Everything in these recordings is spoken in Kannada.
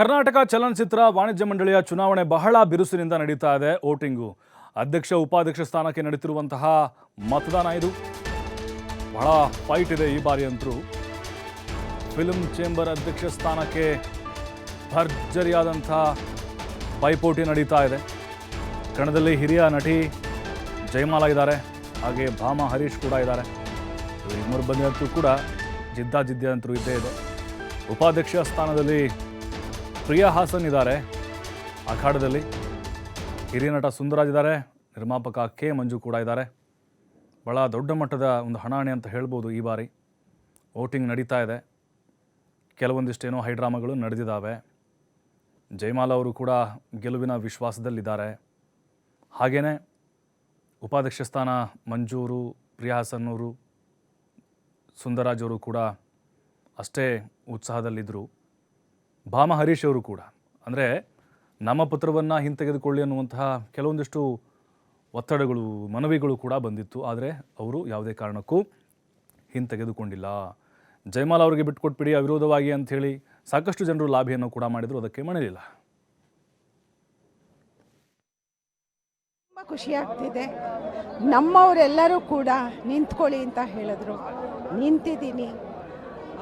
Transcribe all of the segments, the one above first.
ಕರ್ನಾಟಕ ಚಲನಚಿತ್ರ ವಾಣಿಜ್ಯ ಮಂಡಳಿಯ ಚುನಾವಣೆ ಬಹಳ ಬಿರುಸಿನಿಂದ ನಡೀತಾ ಇದೆ. ವೋಟಿಂಗು ಅಧ್ಯಕ್ಷ, ಉಪಾಧ್ಯಕ್ಷ ಸ್ಥಾನಕ್ಕೆ ನಡೀತಿರುವಂತಹ ಮತದಾನ ಇದು. ಬಹಳ ಫೈಟ್ ಇದೆ ಈ ಬಾರಿ ಅಂತರೂ ಫಿಲ್ಮ್ ಚೇಂಬರ್ ಅಧ್ಯಕ್ಷ ಸ್ಥಾನಕ್ಕೆ ಭರ್ಜರಿಯಾದಂಥ ಪೈಪೋಟಿ ನಡೀತಾ ಇದೆ. ಕಣದಲ್ಲಿ ಹಿರಿಯ ನಟಿ ಜಯಮಾಲ ಇದ್ದಾರೆ. ಹಾಗೆ ಭಾಮ ಹರೀಶ್ ಕೂಡ ಇದ್ದಾರೆ. ಇವರು ಇಬ್ಬರು ಬಂದಿರಂತೂ ಕೂಡ ಜಿದ್ದಾಜಿದ್ದಿ ಅಂತೂ ಇದ್ದೇ ಇದೆ. ಉಪಾಧ್ಯಕ್ಷ ಸ್ಥಾನದಲ್ಲಿ ಪ್ರಿಯಾ ಹಾಸನ್ ಇದ್ದಾರೆ ಅಖಾಡದಲ್ಲಿ. ಹಿರಿಯ ನಟ ಸುಂದರಾಜ್ ಇದ್ದಾರೆ. ನಿರ್ಮಾಪಕ ಕೆ ಮಂಜು ಕೂಡ ಇದ್ದಾರೆ. ಭಾಳ ದೊಡ್ಡ ಮಟ್ಟದ ಒಂದು ಹಣಾಣೆ ಅಂತ ಹೇಳ್ಬೋದು ಈ ಬಾರಿ. ವೋಟಿಂಗ್ ನಡೀತಾ ಇದೆ. ಕೆಲವೊಂದಿಷ್ಟೇನೋ ಹೈಡ್ರಾಮಾಗಳು ನಡೆದಿದ್ದಾವೆ. ಜಯಮಾಲ ಅವರು ಕೂಡ ಗೆಲುವಿನ ವಿಶ್ವಾಸದಲ್ಲಿದ್ದಾರೆ. ಹಾಗೆಯೇ ಉಪಾಧ್ಯಕ್ಷ ಸ್ಥಾನ ಮಂಜೂರು, ಪ್ರಿಯಾ ಹಾಸನ್ ಅವರು, ಸುಂದರಾಜ್ ಅವರು ಕೂಡ ಅಷ್ಟೇ ಉತ್ಸಾಹದಲ್ಲಿದ್ದರು ಭಾಮ ಹರೀಶ್ ಅವರು ಕೂಡ. ಅಂದರೆ ನಮ್ಮ ಪತ್ರವನ್ನು ಹಿಂತೆಗೆದುಕೊಳ್ಳಿ ಅನ್ನುವಂತಹ ಕೆಲವೊಂದಿಷ್ಟು ಒತ್ತಡಗಳು, ಮನವಿಗಳು ಕೂಡ ಬಂದಿತ್ತು. ಆದರೆ ಅವರು ಯಾವುದೇ ಕಾರಣಕ್ಕೂ ಹಿಂತೆಗೆದುಕೊಂಡಿಲ್ಲ. ಜಯಮಾಲ ಅವರಿಗೆ ಬಿಟ್ಕೊಟ್ಬಿಡಿ ಅವಿರೋಧವಾಗಿ ಅಂಥೇಳಿ ಸಾಕಷ್ಟು ಜನರು ಲಾಭಿಯನ್ನು ಕೂಡ ಮಾಡಿದರು. ಅದಕ್ಕೆ ಮಣಿಲಿಲ್ಲ. ತುಂಬ ಖುಷಿ ಆಗ್ತಿದೆ. ನಮ್ಮವರೆಲ್ಲರೂ ಕೂಡ ನಿಂತ್ಕೊಳ್ಳಿ ಅಂತ ಹೇಳಿದ್ರು. ನಿಂತಿದ್ದೀನಿ.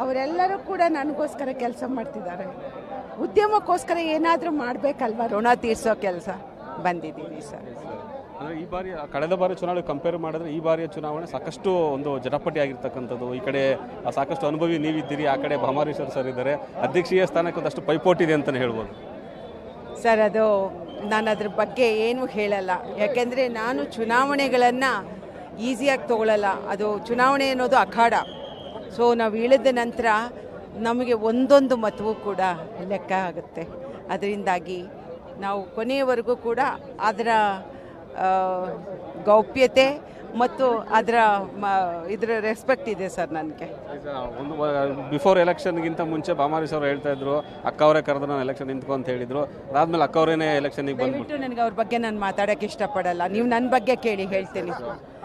ಅವರೆಲ್ಲರೂ ಕೂಡ ನನಗೋಸ್ಕರ ಕೆಲಸ ಮಾಡ್ತಿದ್ದಾರೆ. ಉದ್ಯಮಕ್ಕೋಸ್ಕರ ಏನಾದರೂ ಮಾಡಬೇಕಲ್ವ? ಋಣ ತೀರಿಸೋ ಕೆಲಸ ಬಂದಿದ್ದೀನಿ ಸರ್. ಅಂದರೆ ಈ ಬಾರಿ ಕಳೆದ ಬಾರಿ ಚುನಾವಣೆ ಕಂಪೇರ್ ಮಾಡಿದ್ರೆ ಈ ಬಾರಿಯ ಚುನಾವಣೆ ಸಾಕಷ್ಟು ಒಂದು ಜಟಾಪಟಿ ಆಗಿರ್ತಕ್ಕಂಥದ್ದು. ಈ ಕಡೆ ಸಾಕಷ್ಟು ಅನುಭವಿ ನೀವಿದ್ದೀರಿ ಆ ಕಡೆ ಭಾಮಾರೇಶ್ವರ ಸರ್ ಇದ್ದಾರೆ. ಅಧ್ಯಕ್ಷೀಯ ಸ್ಥಾನಕ್ಕೆ ಒಂದಷ್ಟು ಪೈಪೋಟಿ ಇದೆ ಅಂತಲೇ ಹೇಳ್ಬೋದು. ಸರ್ ಅದು ನಾನು ಅದ್ರ ಬಗ್ಗೆ ಏನು ಹೇಳಲ್ಲ. ಯಾಕೆಂದರೆ ನಾನು ಚುನಾವಣೆಗಳನ್ನು ಈಸಿಯಾಗಿ ತಗೊಳ್ಳಲ್ಲ ಅದು ಚುನಾವಣೆ ಅನ್ನೋದು ಅಖಾಡ. ಸೊ ನಾವು ಇಳಿದ ನಂತರ ನಮಗೆ ಒಂದೊಂದು ಮತವೂ ಕೂಡ ಲೆಕ್ಕ ಆಗುತ್ತೆ. ಅದರಿಂದಾಗಿ ನಾವು ಕೊನೆಯವರೆಗೂ ಕೂಡ ಅದರ ಗೌಪ್ಯತೆ ಮತ್ತು ಅದರ ಇದರ ರೆಸ್ಪೆಕ್ಟ್ ಇದೆ ಸರ್ ನನಗೆ. ಒಂದು ಬಿಫೋರ್ ಎಲೆಕ್ಷನ್ಗಿಂತ ಮುಂಚೆ ಬಾಮಾರಿ ಅವರು ಹೇಳ್ತಾ ಇದ್ರು ಅಕ್ಕ ಅವರೇ ಕರೆದು ನಾನು ಎಲೆಕ್ಷನ್ ನಿಂತ್ಕೊ ಅಂತ ಹೇಳಿದ್ರು. ಅದಾದ್ಮೇಲೆ ಅಕ್ಕ ಅವರೇನೆ ಎಲೆಕ್ಷನ್ಗೆ ಬಂದ್ಬಿಟ್ಟು ನನಗೆ ಅವ್ರ ಬಗ್ಗೆ ನಾನು ಮಾತಾಡಕ್ಕೆ ಇಷ್ಟಪಡಲ್ಲ. ನೀವು ನನ್ನ ಬಗ್ಗೆ ಕೇಳಿ ಹೇಳ್ತೀನಿ.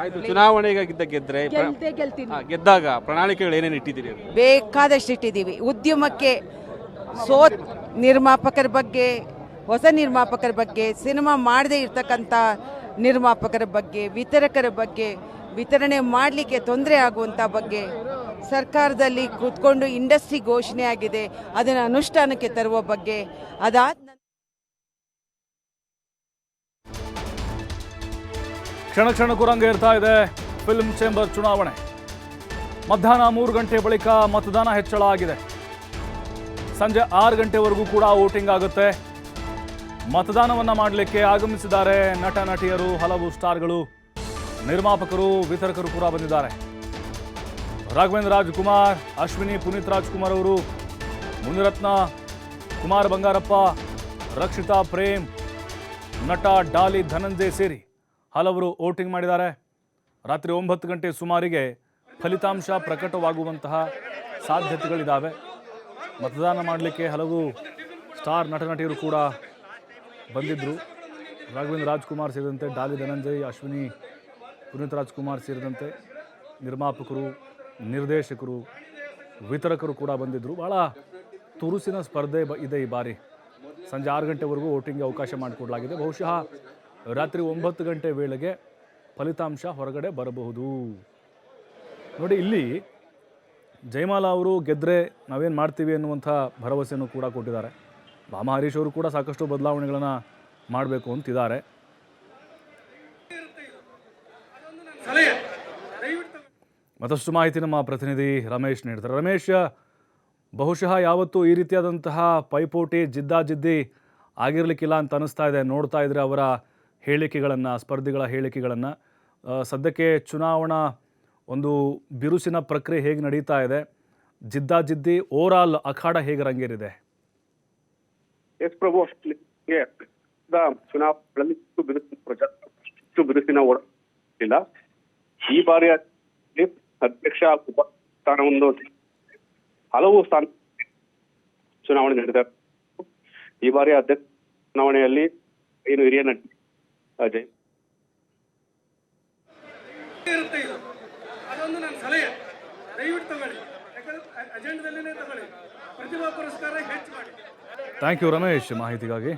ಆಯ್ತು ಚುನಾವಣೆಗೆ ಗೆದ್ದರೆ ಗೆದ್ರೆ ಗೆದ್ದಾಗ ಪ್ರಣಾಳಿಕೆಗಳು ಏನೇನು ಇಟ್ಟಿದ್ದೀರಿ ಬೇಕಾದಷ್ಟು ಇಟ್ಟಿದ್ದೀವಿ. ಉದ್ಯಮಕ್ಕೆ ಸೋತ್ ನಿರ್ಮಾಪಕರ ಬಗ್ಗೆ ಹೊಸ ನಿರ್ಮಾಪಕರ ಬಗ್ಗೆ ಸಿನಿಮಾ ಮಾಡದೇ ಇರ್ತಕ್ಕಂಥ ನಿರ್ಮಾಪಕರ ಬಗ್ಗೆ, ವಿತರಕರ ಬಗ್ಗೆ, ವಿತರಣೆ ಮಾಡಲಿಕ್ಕೆ ತೊಂದರೆ ಆಗುವಂಥ ಬಗ್ಗೆ ಸರ್ಕಾರದಲ್ಲಿ ಕೂತ್ಕೊಂಡು ಇಂಡಸ್ಟ್ರಿ ಘೋಷಣೆ ಆಗಿದೆ. ಅದನ್ನು ಅನುಷ್ಠಾನಕ್ಕೆ ತರುವ ಬಗ್ಗೆ. ಅದಾದ ಕ್ಷಣ ಕ್ಷಣಕ್ಕೂ ರಂಗೇರ್ತಾ ಇದೆ ಫಿಲ್ಮ್ ಚೇಂಬರ್ ಚುನಾವಣೆ. ಮಧ್ಯಾಹ್ನ ಮೂರು ಗಂಟೆ ಬಳಿಕ ಮತದಾನ ಹೆಚ್ಚಳ ಆಗಿದೆ. ಸಂಜೆ ಆರು ಗಂಟೆವರೆಗೂ ಕೂಡ ವೋಟಿಂಗ್ ಆಗುತ್ತೆ. ಮತದಾನವನ್ನ ಮಾಡಲಿಕ್ಕೆ ಆಗಮಿಸಿದ್ದಾರೆ ನಟ, ನಟಿಯರು, ಹಲವು ಸ್ಟಾರ್ಗಳು, ನಿರ್ಮಾಪಕರು, ವಿತರಕರು ಕೂಡ ಬಂದಿದ್ದಾರೆ. ರಾಘವೇಂದ್ರ ರಾಜ್ಕುಮಾರ್, ಅಶ್ವಿನಿ, ಪುನೀತ್ ರಾಜ್ಕುಮಾರ್ ಅವರು, ಮುನಿರತ್ನ, ಕುಮಾರ್ ಬಂಗಾರಪ್ಪ, ರಕ್ಷಿತಾ ಪ್ರೇಮ್, ನಟ ಡಾಲಿ ಧನಂಜಯ್ ಸೇರಿ ಹಲವರು ವೋಟಿಂಗ್ ಮಾಡಿದ್ದಾರೆ. ರಾತ್ರಿ ಒಂಬತ್ತು ಗಂಟೆ ಸುಮಾರಿಗೆ ಫಲಿತಾಂಶ ಪ್ರಕಟವಾಗುವಂತಹ ಸಾಧ್ಯತೆಗಳಿದ್ದಾವೆ ಮತದಾನ ಮಾಡಲಿಕ್ಕೆ ಹಲವು ಸ್ಟಾರ್, ನಟ, ನಟಿಯರು ಕೂಡ ಬಂದಿದ್ದರು ರಾಘವೇಂದ್ರ ರಾಜ್ಕುಮಾರ್ ಸೇರಿದಂತೆ ಡಾಲಿ ಧನಂಜಯ್, ಅಶ್ವಿನಿ, ಪುನೀತ್ ರಾಜ್ಕುಮಾರ್ ಸೇರಿದಂತೆ ನಿರ್ಮಾಪಕರು, ನಿರ್ದೇಶಕರು, ವಿತರಕರು ಕೂಡ ಬಂದಿದ್ದರು ಭಾಳ ತುರುಸಿನ ಸ್ಪರ್ಧೆ ಬ- ಇದೆ ಈ ಬಾರಿ. ಸಂಜೆ ಆರು ಗಂಟೆವರೆಗೂ ವೋಟಿಂಗ್ಗೆ ಅವಕಾಶ ಮಾಡಿಕೊಡಲಾಗಿದೆ. ಬಹುಶಃ ರಾತ್ರಿ ಒಂಬತ್ತು ಗಂಟೆ ವೇಳೆಗೆ ಫಲಿತಾಂಶ ಹೊರಗಡೆ ಬರಬಹುದು. ನೋಡಿ, ಇಲ್ಲಿ ಜಯಮಾಲಾ ಅವರು ಗೆದ್ದರೆ ನಾವೇನು ಮಾಡ್ತೀವಿ ಅನ್ನುವಂಥ ಭರವಸೆಯನ್ನು ಕೂಡ ಕೊಟ್ಟಿದ್ದಾರೆ. ಭಾಮ ಅವರು ಕೂಡ ಸಾಕಷ್ಟು ಬದಲಾವಣೆಗಳನ್ನು ಮಾಡಬೇಕು ಅಂತಿದ್ದಾರೆ. ಮತ್ತಷ್ಟು ಮಾಹಿತಿ ನಮ್ಮ ಪ್ರತಿನಿಧಿ ರಮೇಶ್ ನೀಡ್ತಾರೆ. ರಮೇಶ್, ಬಹುಶಃ ಯಾವತ್ತೂ ಈ ರೀತಿಯಾದಂತಹ ಪೈಪೋಟಿ ಜಿದ್ದಾಜಿದ್ದಿ ಆಗಿರಲಿಕ್ಕಿಲ್ಲ ಅಂತ ಅನಿಸ್ತಾ ಇದೆ. ನೋಡ್ತಾ ಇದ್ರೆ ಅವರ ಹೇಳಿಕೆಗಳನ್ನು, ಸ್ಪರ್ಧಿಗಳ ಹೇಳಿಕೆಗಳನ್ನು. ಸದ್ಯಕ್ಕೆ ಚುನಾವಣಾ ಒಂದು ಬಿರುಸಿನ ಪ್ರಕ್ರಿಯೆ ಹೇಗೆ ನಡೀತಾ ಇದೆ? ಜಿದ್ದಾಜಿದ್ದಿ ಆಲ್ ಅಖಾಡ ಹೇಗೆ ರಂಗೇರಿದೆ? ಎಸ್ ಪ್ರಭು ಅಷ್ಟೇ ಚುನಾವಣೆಗಳಲ್ಲಿ ಬಿರುಸಿನ ಪ್ರಚಾರ ಬಿರುಸಿನ ಓಡಿಲ್ಲ ಈ ಬಾರಿಯ ಅಧ್ಯಕ್ಷ ಉಪ ಸ್ಥಾನವನ್ನು ಹಲವು ಸ್ಥಾನ ಚುನಾವಣೆ ನಡೆದ ಈ ಬಾರಿಯ ಅಧ್ಯಕ್ಷ ಚುನಾವಣೆಯಲ್ಲಿ ಏನು ಹಿರಿಯ ನಟಿ ಅಜಯ್? ಅದೊಂದು ನನ್ನ ಸಲಹೆ. ದಯವಿಟ್ಟು ತಗೊಳ್ಳಿ. ಅಜೆಂಡದಲ್ಲೇ ತಗೊಳ್ಳಿ. ಪ್ರತಿಭಾ ಪುರಸ್ಕಾರ ಹೆಚ್ಚು ಮಾಡಿ. Thank you Ramesh. ಮಾಹಿತಿಗಾಗಿ